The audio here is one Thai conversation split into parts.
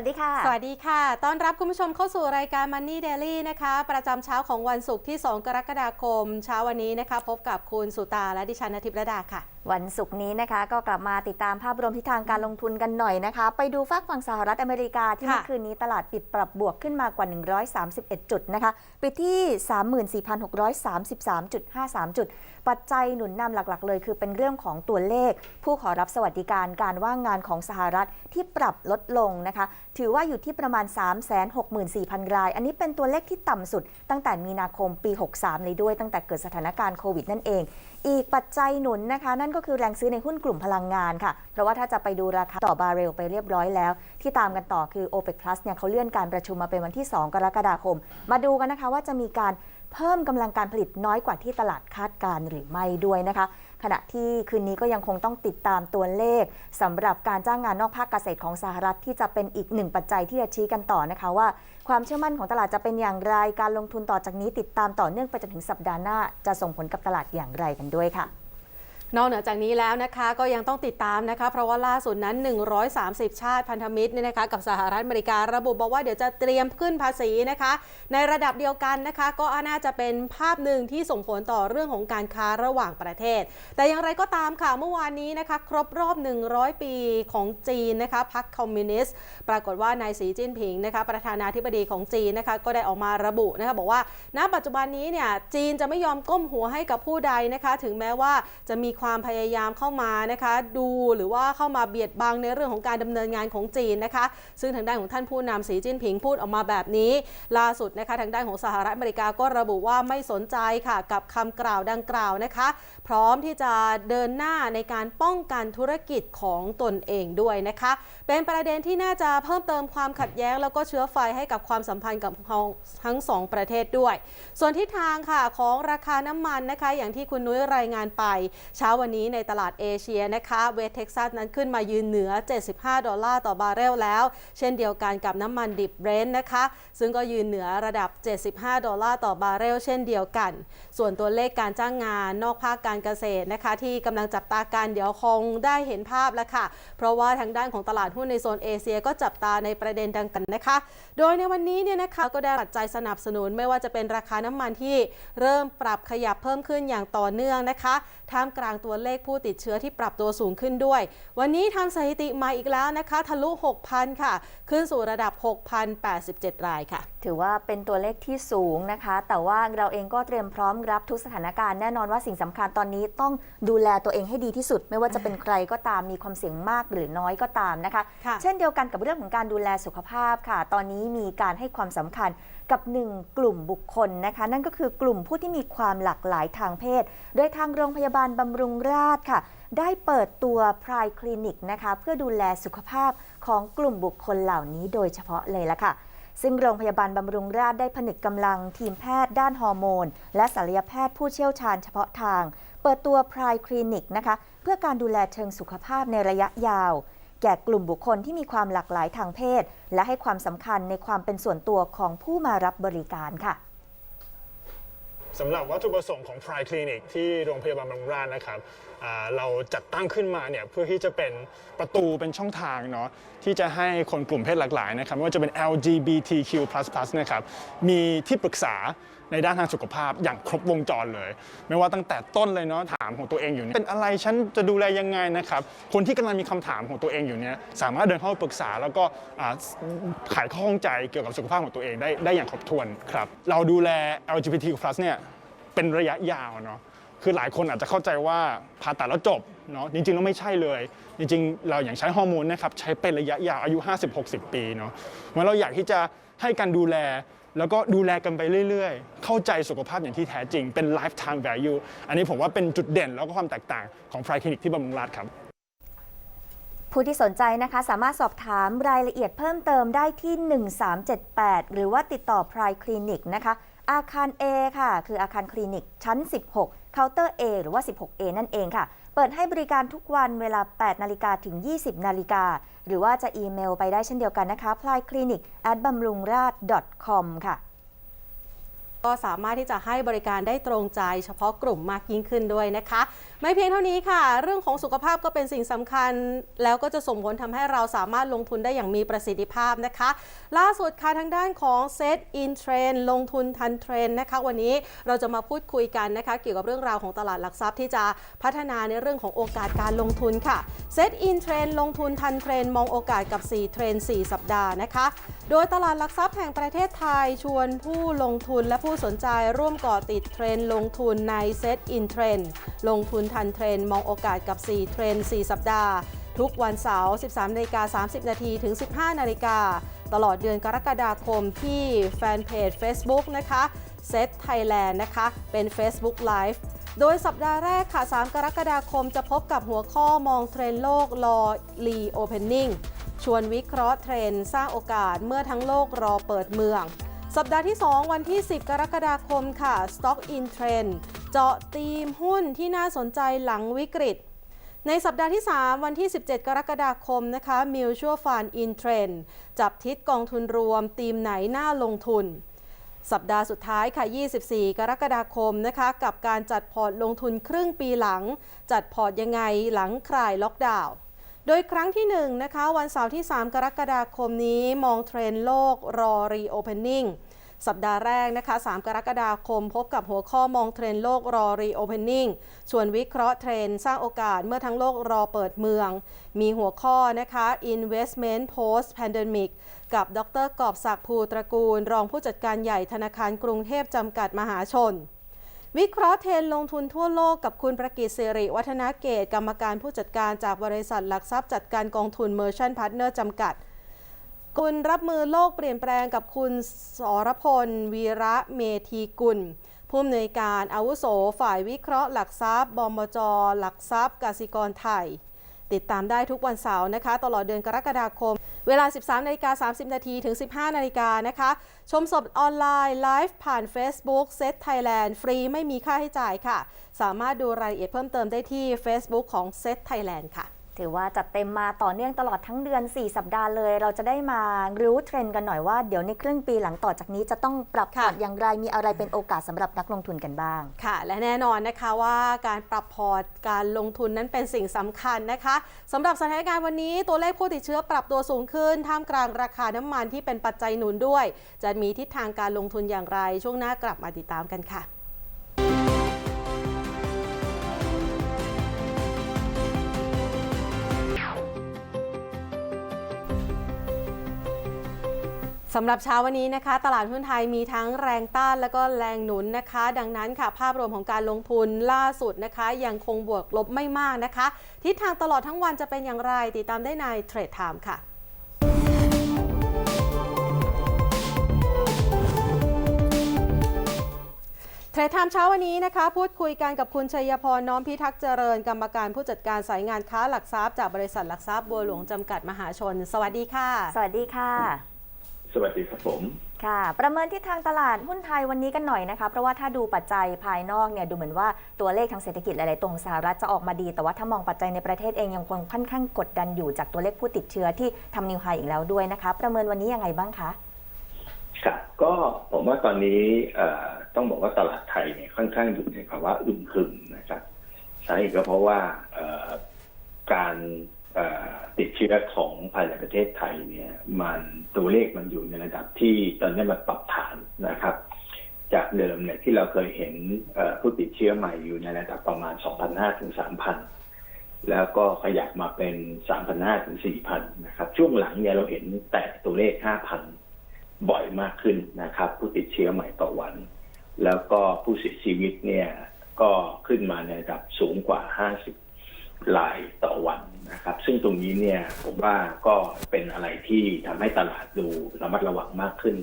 วัสดีค่ะ สวัสดีค่ะ ต้อนรับคุณผู้ชมเข้าสู่รายการ Money Daily นะคะ ประจำเช้าของวันศุกร์ที่ 2 กรกฎาคม เช้าวันนี้นะคะ พบกับคุณสุตาและดิฉันนทิพย์ระดาค่ะวันศุกร์นี้นะคะก็กลับมาติดตามภาพรวมทิศทางการลงทุนกันหน่อยนะคะ ไปดูฝากฝั่งสหรัฐอเมริกาที่ค่ะเมื่อคืนนี้ตลาดปิดปรับบวกขึ้นมากว่า 131 จุดนะคะปิดที่ 34,633.53 จุด ปัจจัยหนุนนำหลักๆ เลย คือเป็นเรื่องของตัวเลข ผู้ขอรับสวัสดิการการว่างงานของสหรัฐที่ปรับลดลงนะคะ ถือว่าอยู่ที่ประมาณ 364,000 ราย อันนี้เป็นตัวเลขที่ต่ำสุดตั้งแต่มีนาคมปี 63 เลยด้วยตั้งแต่เกิดสถานการณ์โควิดนั่นเองอีกปัจจัยหนุนนะคะ นั่นก็คือแรงซื้อในหุ้นกลุ่มพลังงานค่ะ เพราะว่าถ้าจะไปดูราคาต่อบาร์เรลไปเรียบร้อยแล้ว ที่ตามกันต่อคือ OPEC Plus เนี่ยเขาเลื่อนการประชุมมาเป็นวันที่ 2 กรกฎาคม มาดูกันนะคะว่าจะมีการเพิ่มกำลังการผลิตน้อยกว่าที่ตลาดคาดการหรือไม่ด้วยนะคะ ขณะที่คืนนี้ก็ยังคงต้องติดตามตัวเลขสำหรับการจ้างงานนอกภาคเกษตรของสหรัฐที่จะเป็นอีกหนึ่งปัจจัยที่จะชี้กันต่อนะคะว่า ความเชื่อมั่นของตลาดจะเป็นอย่างไร การลงทุนต่อจากนี้ติดตามต่อเนื่องไปจนถึงสัปดาห์หน้า จะส่งผลกับตลาดอย่างไรกันด้วยค่ะ นอกเหนือจากนี้แล้วนะคะก็ยังต้องติดตามนะคะ เพราะว่าล่าสุดนั้น 130 ชาติพันธมิตรเนี่ยนะคะกับสหรัฐอเมริการะบุบอกว่าเดี๋ยวจะเตรียมขึ้นภาษีนะคะ ในระดับเดียวกันนะคะ ก็น่าจะเป็นภาพหนึ่งที่ส่งผลต่อเรื่องของการค้าระหว่างประเทศ แต่อย่างไรก็ตามค่ะเมื่อวานนี้นะคะ ครบรอบ 100 ปีของจีนนะคะพรรคคอมมิวนิสต์ปรากฏว่านายสีจิ้นผิงนะคะประธานาธิบดีของจีนนะคะก็ได้ออกมาระบุนะคะบอกว่าณปัจจุบันนี้เนี่ยจีนจะไม่ยอมก้มหัวให้กับผู้ใดนะคะ ถึงแม้ว่าจะมีความพยายามเข้ามานะคะดูหรือว่าเข้ามาเบียดบังในเรื่องของการดำเนินงานของจีนนะคะ ซึ่งทางด้านของท่านผู้นำสีจิ้นผิงพูดออกมาแบบนี้ล่าสุดนะคะทางด้านของสหรัฐอเมริกาก็ระบุว่าไม่สนใจค่ะกับคำกล่าวดังกล่าวนะคะ พร้อมที่จะเดินหน้าในการป้องกันธุรกิจของตนเองด้วยนะคะ เป็นประเด็นที่น่าจะเพิ่มเติมความขัดแย้ง แล้วก็เชื้อไฟให้กับความสัมพันธ์กับทั้งสองประเทศด้วย ส่วนทิศทางค่ะของราคาน้ำมันนะคะ อย่างที่คุณนุ้ยรายงานไปเช้าวันนี้ในตลาดเอเชียนะคะเวสเท็กซัสนั้นขึ้นมายืนเหนือ 75 ดอลลาร์ต่อบาร์เรลแล้ว เช่นเดียวกันกับน้ำมันดิบเบรนท์นะคะ ซึ่งก็ยืนเหนือระดับ 75 ดอลลาร์ต่อบาร์เรลเช่นเดียวกัน ส่วนตัวเลขการจ้างงานนอกภาคการเกษตรนะคะ ที่กำลังจับตาการเดี๋ยวคงได้เห็นภาพแล้วค่ะ เพราะว่าทางด้านของตลาดหุ้นในโซนเอเชียก็จับตาในประเด็นดังกันนะคะ โดยในวันนี้เนี่ยนะคะก็ได้ปัจจัยสนับสนุนไม่ว่าจะเป็นราคาน้ำมันที่เริ่มปรับขยับเพิ่มขึ้นอย่างต่อเนื่องนะคะท่ามกลางตัวเลขผู้ติดเชื้อที่ปรับตัวสูงขึ้นด้วย วันนี้ทำสถิติใหม่อีกแล้วนะคะ ทะลุ 6,000 ค่ะ ขึ้นสู่ระดับ 6,087 รายค่ะ ถือว่าเป็นตัวเลขที่สูงนะคะ แต่ว่าเราเองก็เตรียมพร้อมรับทุกสถานการณ์แน่นอนว่าสิ่งสำคัญตอนนี้ต้องดูแลตัวเองให้ดีที่สุด ไม่ว่าจะเป็นใครก็ตามมีความเสี่ยงมากหรือน้อยก็ตามนะคะคะเช่นเดียวกันกับเรื่องของการดูแลสุขภาพค่ะ ตอนนี้มีการให้ความสำคัญ กับหนึ่งกลุ่มบุคคลนะคะ นั่นก็คือกลุ่มผู้ที่มีความหลากหลายทางเพศ โดยทางโรงพยาบาลบำรุงราษฎร์ค่ะ ได้เปิดตัวพรายคลินิกนะคะ เพื่อดูแลสุขภาพของกลุ่มบุคคลเหล่านี้โดยเฉพาะเลยละค่ะซึ่งโรงพยาบาลบำรุงราษฎร์ได้ผนึกกำลังทีมแพทย์ด้านฮอร์โมน และศัลยแพทย์ผู้เชี่ยวชาญเฉพาะทาง เปิดตัวพรายคลินิกนะคะ เพื่อการดูแลเชิงสุขภาพในระยะยาว แก่กลุ่มบุคคลที่มีความหลากหลายทางเพศ และให้ความสำคัญในความเป็นส่วนตัวของผู้มารับบริการค่ะสำหรับวัตถุประสงค์ของ Pride Clinic ที่โรงพยาบาลบางรานนะครับ เราจัดตั้งขึ้นมาเนี่ยเพื่อที่จะเป็นประตูเป็นช่องทางเนาะที่จะให้คนกลุ่มเพศหลากหลายนะครับไม่ว่าจะเป็น LGBTQ+ นะครับมีที่ปรึกษาในด้านทางสุขภาพอย่างครบวงจรเลย ไม่ว่าตั้งแต่ต้นเลยเนาะถามของตัวเองอยู่เนี่ยเป็นอะไรฉันจะดูแลยังไงนะครับคนที่กำลังมีคำถามของตัวเองอยู่เนี่ยสามารถเดินเข้าไปปรึกษา แล้วก็อ่าไขข้อข้องใจเกี่ยวกับสุขภาพของตัวเองได้ได้อย่างครบถ้วนครับเราดูแล LGBTQ+ เนี่ยเป็นระยะยาวเนาะ คือหลายคนอาจจะเข้าใจว่าผ่าตัดแล้วจบเนาะจริงๆแล้วไม่ใช่เลย จริงๆ เราอย่างใช้ฮอร์โมนนะครับใช้เป็นระยะยาวอายุ 50-60 ปีเนาะเมื่อเราอยากที่จะให้การดูแลแล้วก็ดูแลกันไปเรื่อยๆ เข้าใจสุขภาพอย่างที่แท้จริงเป็น lifetime value อันนี้ผมว่าเป็นจุดเด่นแล้วก็ความแตกต่างของ Pride Clinic ที่บำรุงราษฎร์ครับผู้ที่สนใจนะคะสามารถสอบถามรายละเอียดเพิ่มเติมได้ที่ 1378 หรือว่าติดต่อ Pride Clinic นะคะ อาคาร A ค่ะ คืออาคารคลินิกชั้น 16 เคาน์เตอร์ A หรือว่า 16A นั่นเองค่ะ เปิดให้บริการทุกวันเวลา 8 นาฬิกาถึง 20 นาฬิกา หรือว่าจะอีเมลไปได้เช่นเดียวกันนะคะ p l y c l i n i c at b a m r u n g r a d com ค่ะ ก็สามารถที่จะให้บริการได้ตรงใจเฉพาะกลุ่มมากยิ่งขึ้นด้วยนะคะ ไม่เพียงเท่านี้ค่ะ เรื่องของสุขภาพก็เป็นสิ่งสำคัญ แล้วก็จะส่งผลทำให้เราสามารถลงทุนได้อย่างมีประสิทธิภาพนะคะ ล่าสุดค่ะทางด้านของ Set in Trend ลงทุนทันเทรนนะคะ วันนี้เราจะมาพูดคุยกันนะคะ เกี่ยวกับเรื่องราวของตลาดหลักทรัพย์ที่จะพัฒนาในเรื่องของโอกาสการลงทุนค่ะ Set in Trend ลงทุนทันเทรนมองโอกาสกับ 4 เทรน4 สัปดาห์นะคะ โดยตลาดหลักทรัพย์แห่งประเทศไทยชวนผู้ลงทุนและผูู้้สนใจร่วมก่อติดเทรนด์ลงทุนใน Set in Trend ลงทุนทันเทรนด์มองโอกาสกับ 4 เทรนด์4สัปดาห์ ทุกวันเสาร์ 13นาฬิกา30 นาทีถึง 15 นาฬิกา ตลอดเดือนกรกฎาคมที่แฟนเพจ Facebook นะคะ Set Thailand นะคะ เป็น Facebook Live โดยสัปดาห์แรกค่ะ 3 กรกฎาคมจะพบกับหัวข้อมองเทรนด์โลกรอ Reopening ชวนวิเคราะห์เทรนด์สร้างโอกาสเมื่อทั้งโลกรอเปิดเมือง สัปดาห์ที่ 2 วันที่ 10 กรกฎาคมค่ะ Stock in Trend เจาะธีมหุ้นที่น่าสนใจหลังวิกฤต ในสัปดาห์ที่ 3 วันที่ 17 กรกฎาคมนะคะ Mutual Fund in Trend จับทิศกองทุนรวมธีมไหนน่าลงทุน สัปดาห์สุดท้ายค่ะ 24 กรกฎาคมนะคะ กับการจัดพอร์ตลงทุนครึ่งปีหลัง จัดพอร์ตยังไงหลังคลายล็อกดาวน์ โดยครั้งที่1นะคะวันเสาร์ที่ 3 กรกฎาคมนี้มองเทรนด์โลกรอ Reopening สัปดาห์แรกนะคะ 3 กรกฎาคมพบกับหัวข้อมองเทรนด์โลกรอ Reopening ชวนวิเคราะห์เทรนด์สร้างโอกาสเมื่อทั้งโลกรอเปิดเมือง มีหัวข้อนะคะ Investment Post Pandemic กับดรกอบศักดิ์ภูตระกูล รองผู้จัดการใหญ่ธนาคารกรุงเทพจำกัดมหาชน วิเคราะห์เทรนลงทุนทั่วโลกกับคุณประกิตสิริวัฒนาเกตกรรมการผู้จัดการจากบริษัทหลักทรัพย์จัดการกองทุน Merchant Partner จำกัด คุณรับมือโลกเปลี่ยนแปลงกับคุณสรพล วีระเมธีกุล ผู้อำนวยการอาวุโสฝ่ายวิเคราะห์หลักทรัพย์บมจ หลักทรัพย์กสิกรไทย ติดตามได้ทุกวันเสาร์นะคะ ตลอดเดือนกรกฎาคม เวลา 13นาฬิกา30 นาทีถึง 15 นาฬิกานะคะ ชมสดออนไลน์ไลฟ์ผ่าน Facebook Set Thailand ฟรีไม่มีค่าใช้จ่ายค่ะ สามารถดูรายละเอียดเพิ่มเติมได้ที่ Facebook ของ Set Thailand ค่ะ ถือว่าจัดเต็มมาต่อเนื่องตลอดทั้งเดือน 4 สัปดาห์เลย เราจะได้มารู้เทรนด์กันหน่อยว่าเดี๋ยวในครึ่งปีหลังต่อจากนี้จะต้องปรับพอร์ตอย่างไรมีอะไรเป็นโอกาสสำหรับนักลงทุนกันบ้าง ค่ะ และแน่นอนนะคะว่าการปรับพอร์ตการลงทุนนั้นเป็นสิ่งสำคัญนะคะสำหรับสถานการณ์วันนี้ตัวเลขผู้ติดเชื้อปรับตัวสูงขึ้น ท่ามกลางราคาน้ำมันที่เป็นปัจจัยหนุนด้วย จะมีทิศทางการลงทุนอย่างไรช่วงหน้ากลับมาติดตามกันค่ะ สำหรับเช้าวันนี้นะคะ ตลาดหุ้นไทยมีทั้งแรงต้านและก็แรงหนุนนะคะ ดังนั้นค่ะ ภาพรวมของการลงทุนล่าสุดนะคะ ยังคงบวกลบไม่มากนะคะ ทิศทางตลอดทั้งวันจะเป็นอย่างไร ติดตามได้ในเทรดไทม์ค่ะเทรดไทม์เช้าวันนี้นะคะ พูดคุยกันกับคุณชัยพรน้อมพิทักษ์เจริญกรรมการผู้จัดการสายงานค้าหลักทรัพย์จากบริษัทหลักทรัพย์บัวหลวงจำกัดมหาชน สวัสดีค่ะ สวัสดีค่ะ สวัสดีครับผมค่ะ ประเมินทิศทางตลาดหุ้นไทยวันนี้กันหน่อยนะคะ เพราะว่าถ้าดูปัจจัยภายนอกเนี่ยดูเหมือนว่าตัวเลขทางเศรษฐกิจหลาย ๆ ตรงสหรัฐจะออกมาดี แต่ว่าถ้ามองปัจจัยในประเทศเองยังคงค่อนข้างกดดันอยู่จากตัวเลขผู้ติดเชื้อที่ทำนิวไฮอีกแล้วด้วยนะคะ ประเมินวันนี้ยังไงบ้างคะครับก็ผมว่าตอนนี้เอ่อต้องบอกว่าตลาดไทยเนี่ยค่อนข้างอยู่ในภาวะอึมครึมนะครับสาเหตุก็เพราะว่าเอ่อการเอ่อ ติดเชื้อของภายในประเทศไทยเนี่ยมันตัวเลขมันอยู่ในระดับที่ตอนนี้มันปรับฐานนะครับ จากเดิมเนี่ยที่เราเคยเห็นผู้ติดเชื้อใหม่อยู่ในระดับประมาณ 2,500ถึง3,000 แล้วก็ขยับมาเป็น 3,500ถึง4,000 นะครับ ช่วงหลังเนี่ยเราเห็นแตะตัวเลข 5,000 บ่อยมากขึ้นนะครับ ผู้ติดเชื้อใหม่ต่อวัน แล้วก็ผู้เสียชีวิตเนี่ยก็ขึ้นมาในระดับสูงกว่า 50 รายต่อวันนะครับ ซึ่งตรงนี้เนี่ยผมว่าก็เป็นอะไรที่ทำให้ตลาดดูระมัดระวังมากขึ้น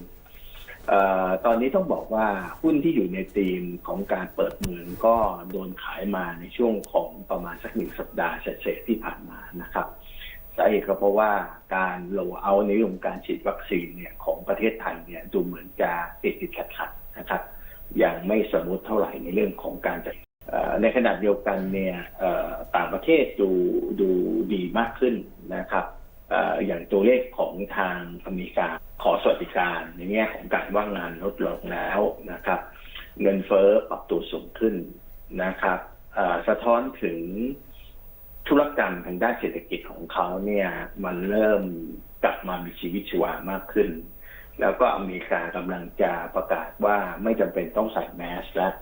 ออตอนนี้ต้องบอกว่าหุ้นที่อยู่ในธีมของการเปิดเมืองก็โดนขายมาในช่วงของประมาณสักหนึ่งสัปดาห์เศษที่ผ่านมานะครับสาเหตุก็เพราะว่าการโลเอาในเรื่องการฉีดวัคซีนเนี่ยของประเทศไทยเนี่ยดูเหมือนจะติดติดขัดขัดๆนะครับ ยังไม่สมูทเท่าไหร่ในเรื่องของการจัด ในขณะเดียวกันเนี่ยต่างประเทศดูดูดีมากขึ้นนะครับอย่างตัวเลขของทางอเมริกาขอสวัสดิการในแง่ของการว่างงานลดลงแล้วนะครับ เงินเฟ้อปรับตัวสูงขึ้นนะครับสะท้อนถึงธุรกรรมทางด้านเศรษฐกิจของเขาเนี่ย มันเริ่มกลับมามีชีวิตชีวามากขึ้น แล้วก็อเมริกากำลังจะประกาศว่าไม่จำเป็นต้องใส่แมสแล้ว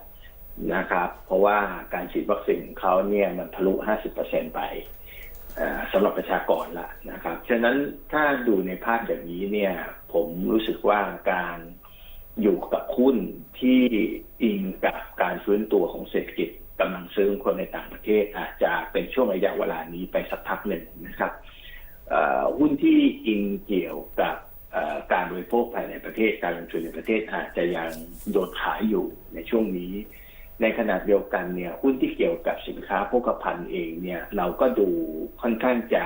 นะครับ เพราะว่าการฉีดวัคซีนเขาเนี่ยมันทะลุ 50%ไปสำหรับประชากรละนะครับ ฉะนั้นถ้าดูในภาพอย่างนี้เนี่ย ผมรู้สึกว่าการอยู่กับหุ้นที่อิงกับการฟื้นตัวของเศรษฐกิจกำลังซื้อของคนในต่างประเทศอาจจะเป็นช่วงระยะเวลานี้ไปสักพักหนึ่งนะครับหุ้นที่อิงเกี่ยวกับการบริโภคภายในประเทศการลงทุนในประเทศอาจจะยังโดดขายอยู่ในช่วงนี้ ในขณะเดียวกันเนี่ยหุ้นที่เกี่ยวกับสินค้าโภคภัณฑ์เองเนี่ยเราก็ดูค่อนข้างจะ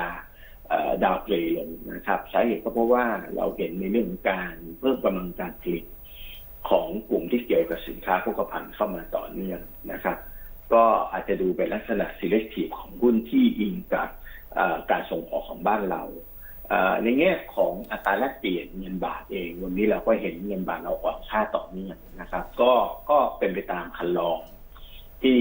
ดาวเกรดลงนะครับสาเหตุก็เพราะว่าเราเห็นในเรื่องของการเพิ่มกำลังการผลิตของกลุ่มที่เกี่ยวกับสินค้าโภคภัณฑ์เข้ามาต่อเนื่องนะครับ ก็อาจจะดูเป็นลักษณะ selective ของหุ้นที่อิงกับการส่งออกของบ้านเรา ในแง่ของอัตราแลกเปลี่ยนเงินบาทเองวันนี้เราก็เห็นเงินบาทเราอ่อนค่าต่อเนื่องนะครับ ก็ก็เป็นไปตามคันลอง ที่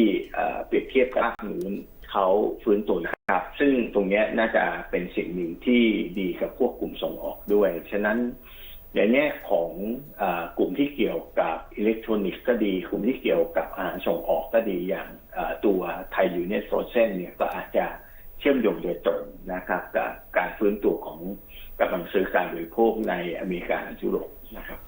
เปรียบเทียบกับภาคนู้นเขาฟื้นตัวนะครับ ซึ่งตรงนี้น่าจะเป็นสิ่งหนึ่งที่ดีกับพวกกลุ่มส่งออกด้วย ฉะนั้นในแง่ของอกลุ่มที่เกี่ยวกับอิเล็กทรอนิกส์ก็ดี กลุ่มที่เกี่ยวกับอาหารส่งออกก็ดีอย่างตัวไทยยูเนียโฟรเซนเนี่ยก็อาจจะ เชื่อมโยงโดยตรงนะครับกับการฟื้นตัวของกำลังซื้อการบริโภคในอเมริกาและยุโรปนะครับ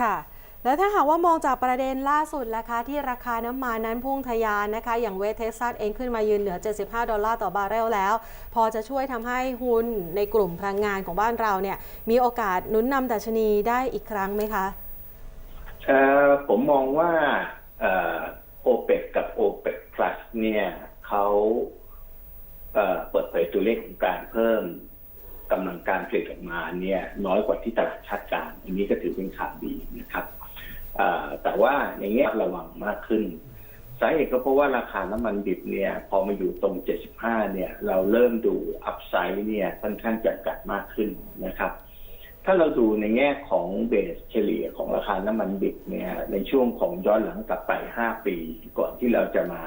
ค่ะแล้วถ้าหากว่ามองจากประเด็นล่าสุดราคาที่ราคาน้ำมันนั้นพุ่งทะยานนะคะ อย่างเวสเท็กซัสเองขึ้นมายืนเหนือ 75 ดอลลาร์ต่อบาร์เรลแล้ว พอจะช่วยทำให้หุ้นในกลุ่มพลังงานของบ้านเราเนี่ย มีโอกาสหนุนนำดัชนีได้อีกครั้งไหมคะเอ่อผมมองว่าโอเปกกับโอเปก plus เนี่ยเขา เปิดเผยตัวเลขของการเพิ่มกำลังการผลิตออกมาเนี่ยน้อยกว่าที่ตลาดคาดการณ์อันนี้ก็ถือเป็นข่าวดีนะครับแต่ว่าในแง่ระวังมากขึ้นสาเหตุก็เพราะว่าราคาน้ำมันดิบเนี่ย พอมาอยู่ตรง 75 เนี่ย เราเริ่มดูอัพไซด์เนี่ยค่อนข้างจำกัดมากขึ้นนะครับ ถ้าเราดูในแง่ของเบสเฉลี่ยของราคาน้ำมันดิบเนี่ย ในช่วงของย้อนหลังกลับไป 5 ปี ก่อนที่เราจะมา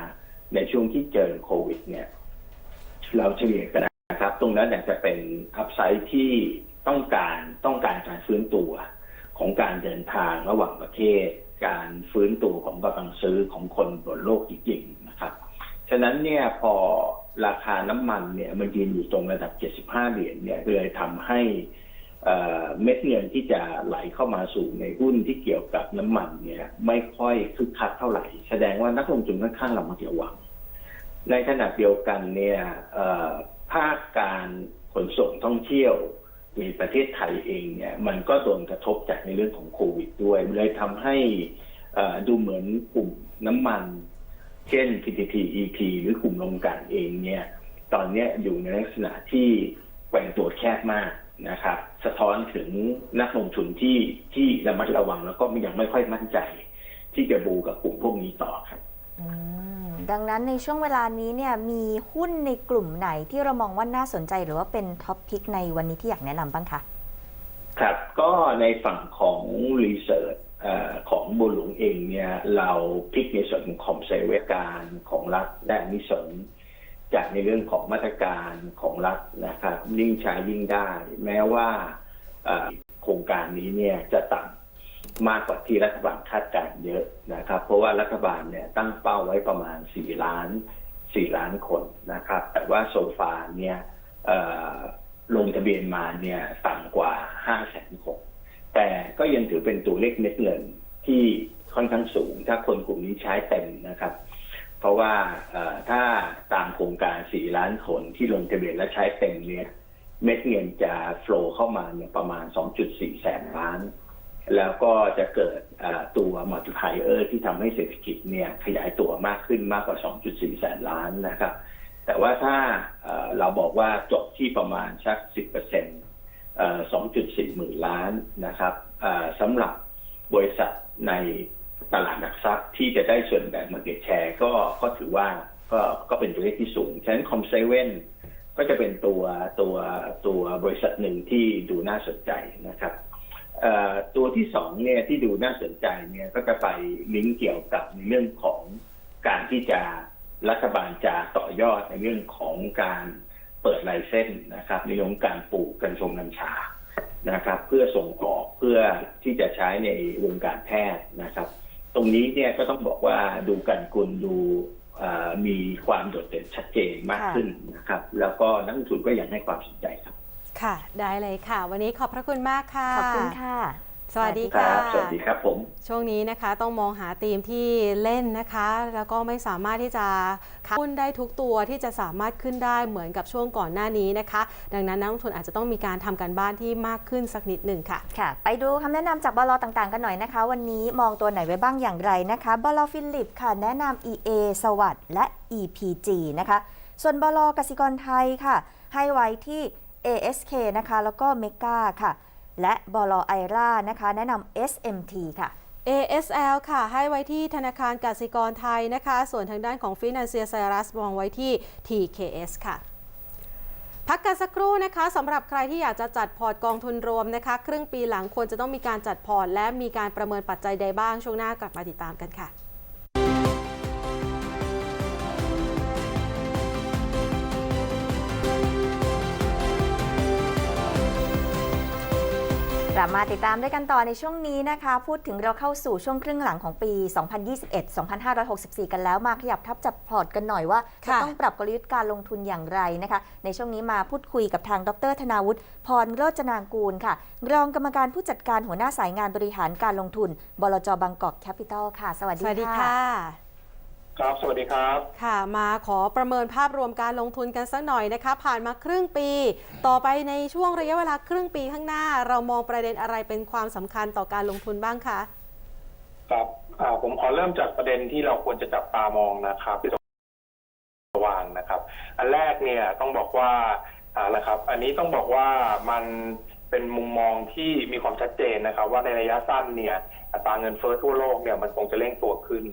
ในช่วงที่เจอโควิดเนี่ย เราเฉลี่ยกันนะครับ ตรงนั้นอาจจะเป็นอัพไซด์ที่ต้องการต้องการการฟื้นตัวของการเดินทางระหว่างประเทศ การฟื้นตัวของกำลังซื้อของคนบนโลกจริงๆนะครับ ฉะนั้นเนี่ยพอราคาน้ำมันเนี่ยมันยืนอยู่ตรงระดับ 75 เหรียญเนี่ยเลยทำให้เอ่อเม็ดเงินที่จะไหลเข้ามาสู่ในหุ้นที่เกี่ยวกับน้ำมันเนี่ยไม่ค่อยคึกคักเท่าไหร่ แสดงว่านักลงทุนค่อนข้างระมัดระวัง ในขณะเดียวกันเนี่ยภาคการขนส่งท่องเที่ยวในประเทศไทยเองเนี่ยมันก็โดนกระทบจากในเรื่องของโควิดด้วยเลยทำให้ดูเหมือนกลุ่มน้ำมัน เช่น PTT EP หรือกลุ่มโรงกลั่นเองเนี่ยตอนนี้อยู่ในลักษณะที่แกว่งตัวแคบมากนะครับ สะท้อนถึงนักลงทุนที่ที่ระมัดระวังแล้วก็ยังไม่ค่อยมั่นใจ ที่จะบูกับกลุ่มพวกนี้ต่อครับอืม ดังนั้นในช่วงเวลานี้เนี่ยมีหุ้นในกลุ่มไหนที่เรามองว่าน่าสนใจหรือว่าเป็นท็อปพิกในวันนี้ที่อยากแนะนำบ้างคะครับก็ในฝั่งของรีเสิร์ชของบุหลวงเองเนี่ยเราพิกในส่วนของคอมเซเวการของรัฐและนิสงส์จากในเรื่องของมาตรการของรัฐนะครับยิ่งใช้ยิ่งได้ แม้ว่าโครงการนี้เนี่ยจะต่ำ มากกว่าที่รัฐบาลคาดการณ์เยอะนะครับ เพราะว่ารัฐบาลเนี่ยตั้งเป้าไว้ประมาณ 4 ล้าน 4 ล้านคนนะครับ แต่ว่าโซฟาเนี่ยลงทะเบียนมาเนี่ยต่ำกว่า 5 แสนคน แต่ก็ยังถือเป็นตัวเลขเม็ดเงินที่ค่อนข้างสูง ถ้าคนกลุ่มนี้ใช้เต็มนะครับ เพราะว่าถ้าตามโครงการ 4 ล้านคนที่ลงทะเบียนและใช้เต็มเนี่ยเม็ดเงินจะโฟลเข้ามาเนี่ยประมาณ 2.4 แสนล้าน แล้วก็จะเกิดตัวมัลติพายเออร์ที่ทำให้เศรษฐกิจเนี่ยขยายตัวมากขึ้นมากกว่า 2.4 แสนล้านนะครับ แต่ว่าถ้าเราบอกว่าจบที่ประมาณสัก 10%เอ่อ2.4 หมื่นล้านนะครับสำหรับบริษัทในตลาดหลักทรัพย์ที่จะได้ส่วนแบ่งมาเก็ตแชร์ก็ก็ถือว่าก็ก็เป็นตัวเลขที่สูง ฉะนั้นคอมเซเว่นก็จะเป็นตัวตัวตัวบริษัทหนึ่งที่ดูน่าสนใจนะครับ ตัวที่สองเนี่ยที่ดูน่าสนใจเนี่ยก็จะไปลิงก์เกี่ยวกับในเรื่องของการที่จะรัฐบาลจะต่อยอดในเรื่องของการเปิดไลเซนส์นะครับในเรื่องการปลูกกัญชงกัญชานะครับ เพื่อส่งออกเพื่อที่จะใช้ในวงการแพทย์นะครับ ตรงนี้เนี่ยก็ต้องบอกว่าดูกันกุลดูมีความโดดเด่นชัดเจนมากขึ้นนะครับ แล้วก็นักลงทุนก็ยังให้ความสนใจครับ ค่ะ ได้เลยค่ะ วันนี้ขอบพระคุณมากค่ะ ขอบคุณค่ะ สวัสดีคค่ะรับสวัสดีครับผม ช่วงนี้นะคะต้องมองหาทีมที่เล่นนะคะ แล้วก็ไม่สามารถที่จะหุ้นได้ทุกตัวที่จะสามารถขึ้นได้เหมือนกับช่วงก่อนหน้านี้นะคะ ดังนั้นนักลงทุนอาจจะต้องมีการทำการบ้านที่มากขึ้นสักนิดหนึ่งค่ะ ค่ะ ไปดูคำแนะนำจากบลต่างๆ กันหน่อยนะคะ วันนี้มองตัวไหนไว้บ้างอย่างไรนะคะบลฟิลิปค่ะ แนะนำ EA สวัสด์และ EPG นะคะ ส่วนบลกสิกรไทยค่ะ ให้ไว้ที่ ASK นะคะ แล้วก็เมกาค่ะ และบลไอรานะคะ แนะนำ SMT ค่ะ ASL ค่ะ ให้ไว้ที่ธนาคารกสิกรไทยนะคะ ส่วนทางด้านของ Financial c y r u s มองไว้ที่ TKS ค่ะพักกันสักครู่นะคะสำหรับใครที่อยากจะจัดพอร์ตกองทุนรวมนะคะ ครึ่งปีหลังควรจะต้องมีการจัดพอร์ต และมีการประเมินปัจจัยใดบ้างช่วงหน้ากลับมาติดตามกันค่ะ ลับมาติดตามด้วยกันต่อในช่วงนี้นะคะ พูดถึงเราเข้าสู่ช่วงครึ่งหลังของปี 2021-2564 กันแล้วมาขยับทับจับพอร์ตกันหน่อยว่าจะค่ะต้องปรับกลยุทธ์การลงทุนอย่างไรนะคะ ในช่วงนี้มาพูดคุยกับทางดร ธนาวุฒิพรโรจนางกูลค่ะ รองกรรมการผู้จัดการหัวหน้าสายงานบริหารการลงทุน บลจบางกอกแคปิตอลค่ะ สวัสสดีวัสดีค่ะ ค่ะครับ สวัสดีครับ ค่ะ มาขอประเมินภาพรวมการลงทุนกันสักหน่อยนะคะ ผ่านมาครึ่งปี ต่อไปในช่วงระยะเวลาครึ่งปีข้างหน้า เรามองประเด็นอะไรเป็นความสำคัญต่อการลงทุนบ้างคะ ครับอ่าผมขอเริ่มจากประเด็นที่เราควรจะจับตามองนะครับที่ระวางนะครับ อันแรกเนี่ยต้องบอกว่าอ่านะครับ อันนี้ต้องบอกว่ามันเป็นมุมมองที่มีความชัดเจนนะครับ ว่าในระยะสั้นเนี่ยอัตราเงินเฟ้อทั่วโลกเนี่ยมันคงจะเร่งตัวขึ้น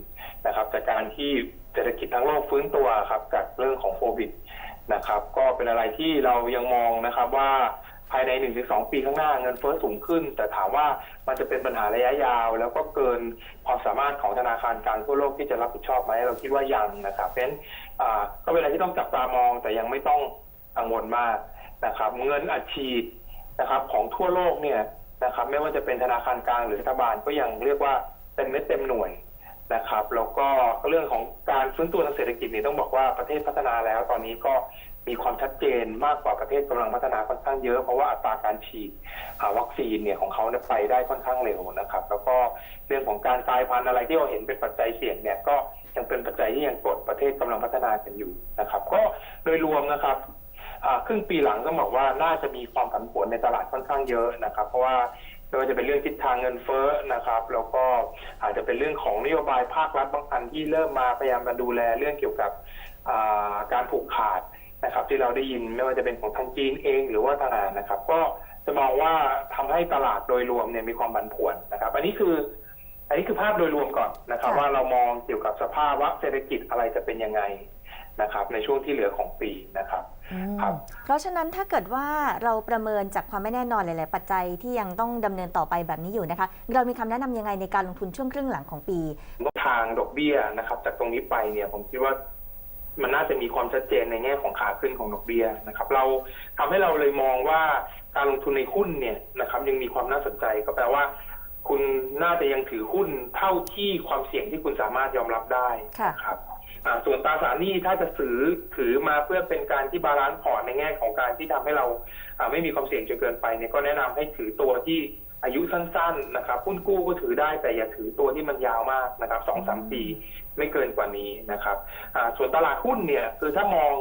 นะครับจากการที่เศรษฐกิจทั้งโลกฟื้นตัวครับจากเรื่องของโควิดนะครับ ก็เป็นอะไรที่เรายังมองนะครับว่าภายใน 1-2 ปีข้างหน้าเงินเฟ้อสูงขึ้น แต่ถามว่ามันจะเป็นปัญหาระยะยาว แล้วก็เกินความสามารถของธนาคารกลางทั่วโลกที่จะรับผิดชอบไหมเราคิดว่ายังนะครับ เพราะฉะนั้นก็เป็นอะไรที่ต้องจับตามองแต่ยังไม่ต้องกังวลมากนะครับ เงินอัดฉีดนะครับของทั่วโลกเนี่ยนะครับ ไม่ว่าจะเป็นธนาคารกลางหรือรัฐบาลก็ยังเรียกว่าเต็มเม็ดเต็มหน่วย นะครับแล้วก็เรื่องของการฟื้นตัวทางเศรษฐกิจนี่ต้องบอกว่าประเทศพัฒนาแล้วตอนนี้ก็มีความชัดเจนมากกว่าประเทศกำลังพัฒนาค่อนข้างเยอะเพราะว่าอัตราการฉีดอ่าวัคซีนเนี่ยของเขาเนี่ยไปได้ค่อนข้างเร็วนะครับ แล้วก็เรื่องของการกลายพันธุ์อะไรที่เราเห็นเป็นปัจจัยเสี่ยงเนี่ยก็ยังเป็นปัจจัยที่ยังกดประเทศกำลังพัฒนากันอยู่นะครับ ก็โดยรวมนะครับครึ่งปีหลังต้องบอกว่าน่าจะมีความผันผวนในตลาดค่อนข้างเยอะนะครับ เพราะว่า ไม่ว่าจะเป็นเรื่องทิศทางเงินเฟ้อนะครับ แล้วก็อาจจะเป็นเรื่องของนโยบายภาครัฐบางอันที่เริ่มมาพยายามมาดูแลเรื่องเกี่ยวกับอ่าการผูกขาดนะครับ ที่เราได้ยินไม่ว่าจะเป็นของทางจีนเองหรือว่าทางอานะครับ ก็จะมองว่าทำให้ตลาดโดยรวมเนี่ยมีความผันผวนนะครับ อันนี้คือ อันนี้คือภาพโดยรวมก่อนนะครับค่ะว่าเรามองเกี่ยวกับสภาวะเศรษฐกิจอะไรจะเป็นยังไง นะครับในช่วงที่เหลือของปีนะครับ อืมครับ เพราะฉะนั้นถ้าเกิดว่าเราประเมินจากความไม่แน่นอนหลาย ๆ ปัจจัยที่ยังต้องดำเนินต่อไปแบบนี้อยู่นะคะ เรามีคำแนะนำยังไงในการลงทุนช่วงครึ่งหลังของปีทางดอกเบี้ยนะครับ จากตรงนี้ไปเนี่ยผมคิดว่ามันน่าจะมีความชัดเจนในแง่ของขาขึ้นของดอกเบี้ยนะครับ เราทำให้เราเลยมองว่าการลงทุนในหุ้นเนี่ยนะครับ ยังมีความน่าสนใจก็แปลว่า คุณน่าจะยังถือหุ้นเท่าที่ความเสี่ยงที่คุณสามารถยอมรับได้ค่ะ นะครับอ่า ส่วนตราสารหนี้ถ้าจะซื้อถือมาเพื่อเป็นการที่บาลานซ์พอร์ตในแง่ของการที่ทำให้เราอ่าไม่มีความเสี่ยงจนเกินไปเนี่ยก็แนะนำให้ถือตัวที่อายุสั้นๆนะครับหุ้นกู้ก็ถือได้แต่อย่าถือตัวที่มันยาวมากนะครับสองสามปีไม่เกินกว่านี้นะครับอ่าส่วนตลาดหุ้นเนี่ยคือถ้ามอง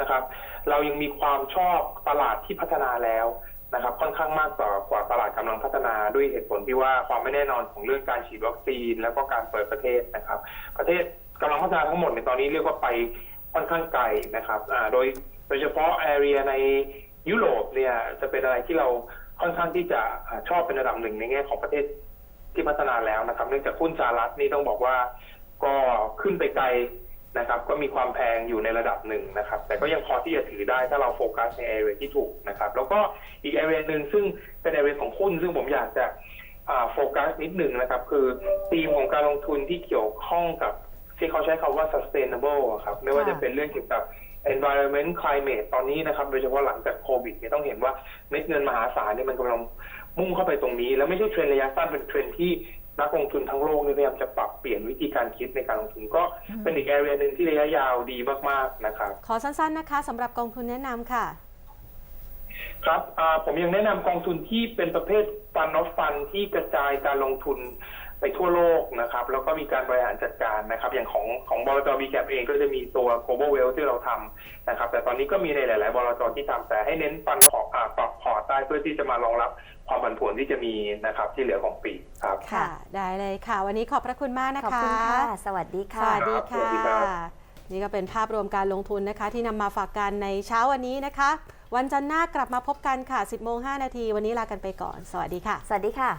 นะครับเรายังมีความชอบตลาดที่พัฒนาแล้วนะครับค่อนข้างมากกว่ากว่าตลาดกำลังพัฒนาด้วยเหตุผลที่ว่าความไม่แน่นอนของเรื่องการฉีดวัคซีน แล้วก็การเปิดประเทศนะครับ ประเทศ กำลังพัฒนาทั้งหมดในตอนนี้เรียกว่าไปค่อนข้างไกลนะครับโดยโดยเฉพาะแอเรียในยุโรปเนี่ยจะเป็นอะไรที่เราค่อนข้างที่จะชอบเป็นระดับหนึ่งในแง่ของประเทศที่พัฒนาแล้วนะครับ เนื่องจากหุ้นสหรัฐนี่ต้องบอกว่าก็ขึ้นไปไกลนะครับ ก็มีความแพงอยู่ในระดับหนึ่งนะครับ แต่ก็ยังพอที่จะถือได้ถ้าเราโฟกัสใน area ที่ถูกนะครับ แล้วก็อีก area หนึ่งซึ่งเป็น area ของหุ้นซึ่งผมอยากจะโฟกัสนิดหนึ่งนะครับ คือธีมของการลงทุนที่เกี่ยวข้องกับ ที่เขาใช้คำว่า sustainable อะครับไม่ว่าจะเป็นเรื่องเกี่ยวกับ environment climate ตอนนี้นะครับ โดยเฉพาะหลังจากโควิดเนี่ยต้องเห็นว่าเม็ดเงินมหาศาลเนี่ยมันกำลังมุ่งเข้าไปตรงนี้ แล้วไม่ใช่เทรนด์ระยะสั้นเป็นเทรนด์ที่นักลงทุนทั้งโลกเนี่ยพยายามจะปรับเปลี่ยนวิธีการคิดในการลงทุนก็เป็นอีก area หนึ่งที่ระยะยาวดีมากๆนะครับ ขอสั้นๆนะคะสำหรับกองทุนแนะนำค่ะ ครับอ่าผมยังแนะนำกองทุนที่เป็นประเภทฟันนอฟฟันที่กระจายการลงทุน ไปทั่วโลกนะครับ แล้วก็มีการบริหารจัดการนะครับ อย่างของของบลจวีแคปเองก็จะมีตัว global wealth ที่เราทำนะครับ แต่ตอนนี้ก็มีในหลาย ๆ บลจที่ทำแต่ให้เน้นฟันพอร์ตอ่าปรับพอร์ตได้เพื่อที่จะมารองรับความผันผวนที่จะมีนะครับที่เหลือของปีครับค่ะ ได้เลยค่ะ วันนี้ขอบพระคุณมากนะคะขอบคุณค่ะ สวัสดีสค่ะวัสดีสวัค่ะสดีครับนี่ก็เป็นภาพรวมการลงทุนนะคะ ที่นำมาฝากกันในเช้าวันนี้นะคะ วันจันทร์หน้ากลับมาพบกันค่ะ 10โมง5นาทีวันนี้ลากันไปก่อน สวัสดีค่ะ สวัสดีค่ะ